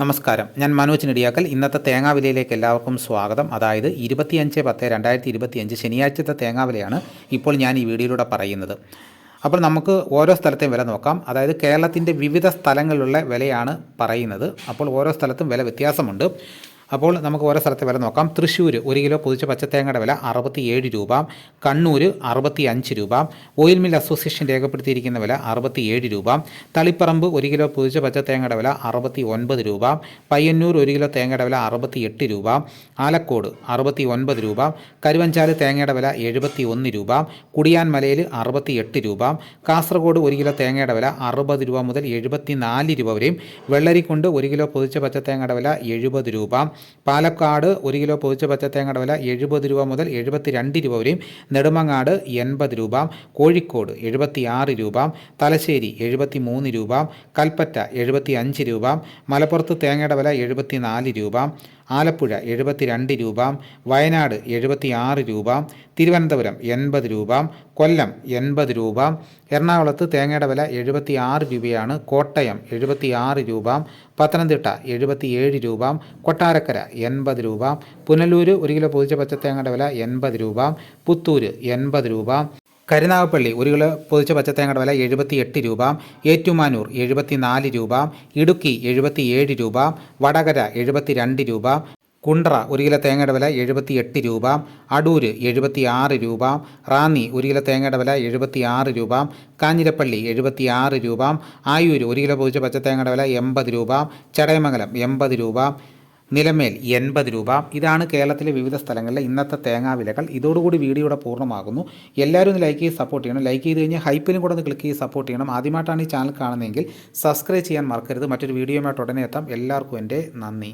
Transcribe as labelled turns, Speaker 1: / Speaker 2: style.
Speaker 1: നമസ്കാരം. ഞാൻ മനോജ് നെടിയാക്കൽ. ഇന്നത്തെ തേങ്ങാവിലയിലേക്ക് എല്ലാവർക്കും സ്വാഗതം. അതായത് ഇരുപത്തിയഞ്ച് പത്ത് രണ്ടായിരത്തി ഇരുപത്തിയഞ്ച് ശനിയാഴ്ചത്തെ തേങ്ങാവിലയാണ് ഇപ്പോൾ ഞാൻ ഈ വീഡിയോയിലൂടെ പറയുന്നത്. അപ്പോൾ നമുക്ക് ഓരോ സ്ഥലത്തെയും വില നോക്കാം. അതായത് കേരളത്തിന്റെ വിവിധ സ്ഥലങ്ങളിലുള്ള വിലയാണ് പറയുന്നത്. അപ്പോൾ ഓരോ സ്ഥലത്തും വില വ്യത്യാസമുണ്ട്. അപ്പോൾ നമുക്ക് ഓരോ സ്ഥലത്തെ വില നോക്കാം. തൃശ്ശൂർ ഒരു കിലോ പൊതിച്ച പച്ചത്തേങ്ങയുടെ വില അറുപത്തി ഏഴ് രൂപ. കണ്ണൂർ അറുപത്തി അഞ്ച് രൂപ. ഓയിൽ മിൽ അസോസിയേഷൻ രേഖപ്പെടുത്തിയിരിക്കുന്ന വില അറുപത്തി ഏഴ് രൂപ. തളിപ്പറമ്പ് ഒരു കിലോ പൊതിച്ച പച്ചത്തേങ്ങയുടെ വില അറുപത്തി ഒൻപത് രൂപ. പയ്യന്നൂർ ഒരു കിലോ തേങ്ങയുടെ വില അറുപത്തി എട്ട് രൂപ. ആലക്കോട് അറുപത്തി ഒൻപത് രൂപ. കരുവഞ്ചാൽ തേങ്ങയുടെ വില എഴുപത്തി ഒന്ന് രൂപ. കുടിയാൻമലയിൽ അറുപത്തി എട്ട് രൂപ. കാസർഗോഡ് ഒരു കിലോ തേങ്ങയുടെ വില അറുപത് രൂപ മുതൽ എഴുപത്തി നാല് രൂപ വരെയും. വെള്ളരിക്കുണ്ട് ഒരു കിലോ പൊതിച്ച പച്ചത്തേങ്ങയുടെ വില എഴുപത് രൂപ. പാലക്കാട് ഒരു കിലോ പൊതിച്ച പച്ചത്തേങ്ങയുടെ വില എഴുപത് രൂപ മുതൽ എഴുപത്തി രണ്ട് രൂപ വരെയും. നെടുമങ്ങാട് എൺപത് രൂപ കോഴിക്കോട് എഴുപത്തി ആറ് രൂപ തലശ്ശേരി എഴുപത്തി മൂന്ന് രൂപ കൽപ്പറ്റ എഴുപത്തി അഞ്ച് രൂപ മലപ്പുറത്ത് തേങ്ങയുടെ വില എഴുപത്തി നാല് രൂപ ആലപ്പുഴ എഴുപത്തി രണ്ട് രൂപ വയനാട് എഴുപത്തി ആറ് രൂപ തിരുവനന്തപുരം എൺപത് രൂപ കൊല്ലം എൺപത് രൂപ എറണാകുളത്ത് തേങ്ങയുടെ വില എഴുപത്തി ആറ് രൂപയാണ് കോട്ടയം എഴുപത്തി ആറ് രൂപ പത്തനംതിട്ട എഴുപത്തി ഏഴ് രൂപ കൊട്ടാരക്കര എൺപത് രൂപ പുനലൂർ ഒരു കിലോ പൊതിച്ച പച്ചത്തേങ്ങയുടെ വില എൺപത് രൂപ പുത്തൂർ എൺപത് രൂപ കരുനാഗപ്പള്ളി ഒരു കിലോ പൊതിച്ച പച്ചത്തേങ്ങയുടെ വില എഴുപത്തി എട്ട് രൂപ ഏറ്റുമാനൂർ എഴുപത്തി നാല് രൂപ ഇടുക്കി എഴുപത്തി ഏഴ് രൂപ വടകര എഴുപത്തി രണ്ട് രൂപ കുണ്ട്ര ഒരു കിലോ തേങ്ങയുടെ വില എഴുപത്തി എട്ട് രൂപ അടൂര് എഴുപത്തി ആറ് രൂപ റാന്നി ഒരു കിലോ തേങ്ങയുടെ വില എഴുപത്തി ആറ് രൂപ കാഞ്ഞിരപ്പള്ളി എഴുപത്തി ആറ് രൂപ ആയൂര് ഒരു കിലോ പൊതിച്ച പച്ചത്തേങ്ങയുടെ വില എൺപത് രൂപ ചടയമംഗലം എൺപത് രൂപ നിലമേൽ എൺപത് രൂപ. ഇതാണ് കേരളത്തിലെ വിവിധ സ്ഥലങ്ങളിലെ ഇന്നത്തെ തേങ്ങാ വിലകൾ. ഇതോടുകൂടി വീഡിയോയുടെ പൂർണമാകുന്നു. എല്ലാവരും ഒന്ന് ലൈക്ക് ചെയ്ത് സപ്പോർട്ട് ചെയ്യണം. ലൈക്ക് ചെയ്ത് കഴിഞ്ഞാൽ ഹൈപ്പിലും കൂടെ ഒന്ന് ക്ലിക്ക് ചെയ്ത് സപ്പോർട്ട് ചെയ്യണം. ആദ്യമായിട്ടാണ് ഈ ചാനൽ കാണുന്നതെങ്കിൽ സബ്സ്ക്രൈബ് ചെയ്യാൻ മറക്കരുത്. മറ്റൊരു വീഡിയോയുമായിട്ട് ഉടനെ എത്താം. എല്ലാവർക്കും എന്റെ നന്ദി.